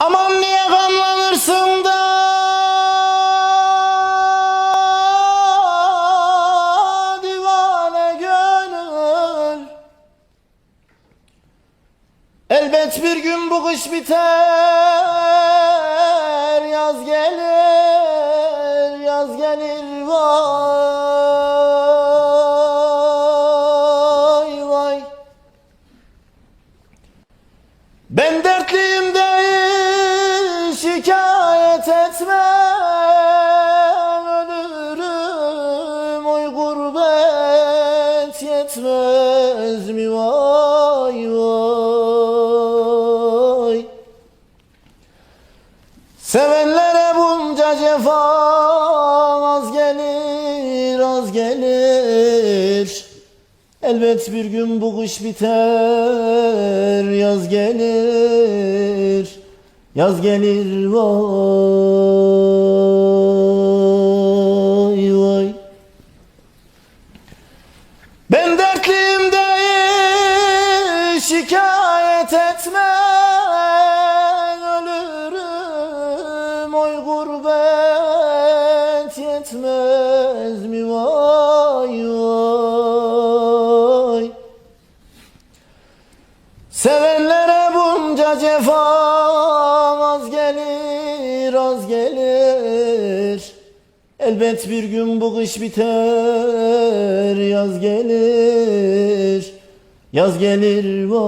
Aman niye gamlanırsın da? Divane gönül. Elbet bir gün bu kış biter Yaz gelir, yaz gelir vay vay. Ben dertliyim yetmez mi? Vay vay. Sevenlere bunca cefa az gelir az gelir. Elbet bir gün bu kış biter yaz gelir. Yaz gelir vay şikayet etme Ölürüm oy gurbet yetmez mi vay vay. Sevenlere bunca cefa az gelir az gelir. Elbet bir gün bu kış biter yaz gelir Yaz gelir vay.